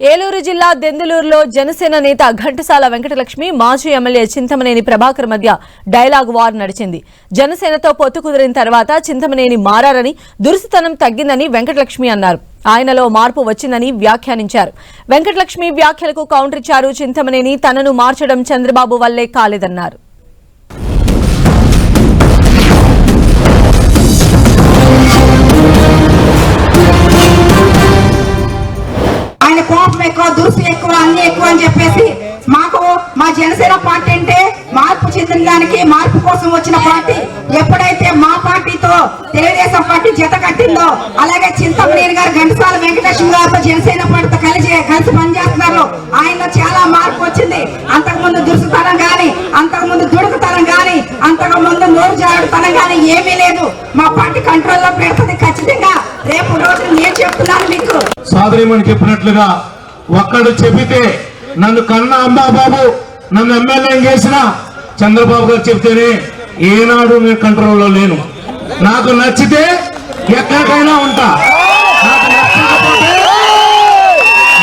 ఏలూరు జిల్లా దెందులూరులో జనసేన నేత ఘంటసాల వెంకటలక్ష్మి మాజీ ఎమ్మెల్యే చింతమనేని ప్రభాకర్ మధ్య డైలాగ్ వార్ నడిచింది. జనసేనతో పొత్తు కుదిరిన తర్వాత చింతమనేని మారారని దురుసుతనం తగ్గిందని వెంకటలక్ష్మి అన్నారు. ఆయనలో మార్పు వచ్చిందని వ్యాఖ్యానించారు. వెంకటలక్ష్మి వ్యాఖ్యలకు కౌంటర్ ఇచ్చారు చింతమనేని తనను మార్చడం చంద్రబాబు వల్లే కాలేదన్నారు. అన్ని ఎక్కువ అని చెప్పేసి మాకు మా జనసేన పార్టీ అంటే మార్పు చెందడానికి మార్పు కోసం వచ్చిన పార్టీ ఎప్పుడైతే మా పార్టీతో తెలుగుదేశం పార్టీ జత కట్టిందో అలాగే చింతమనేని గారు ఘంటసాల వెంకటేశ్వర గారితో జనసేన పార్టీతో కలిసి కలిసి పనిచేస్తున్నారు. ఆయనలో చాలా మార్పు వచ్చింది. అంతకుముందు దురుసుతనం గాని అంతకుముందు దుడుకుతనం గాని అంతకుముందు నోరు జారుడుతనం గాని ఏమీ లేదు. మా పార్టీ కంట్రోల్లో పెడుతుంది ఖచ్చితంగా. రేపు రోజు నేను చెప్తున్నాను మీకు. చెప్పినట్లుగా ఒక్కడు చెబితే నన్ను కన్న అంబాబాబు నన్ను ఎమ్మెల్యే చేసిన చంద్రబాబు గారు చెప్తేనే ఏనాడు నేను కంట్రోల్లో లేను. నాకు నచ్చితే ఎక్కడికైనా ఉంటా. నాకు నచ్చకపోతే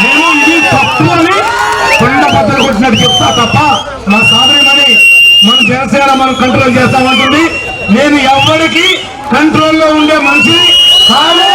నేను ఇది తప్పు అని కొండ బద్దలు కొట్టినట్టు చెప్తా తప్ప మా సాధనమని మన జనసేన మనం కంట్రోల్ చేస్తామంటుంది. నేను ఎవరికి కంట్రోల్లో ఉండే మనిషి కాదు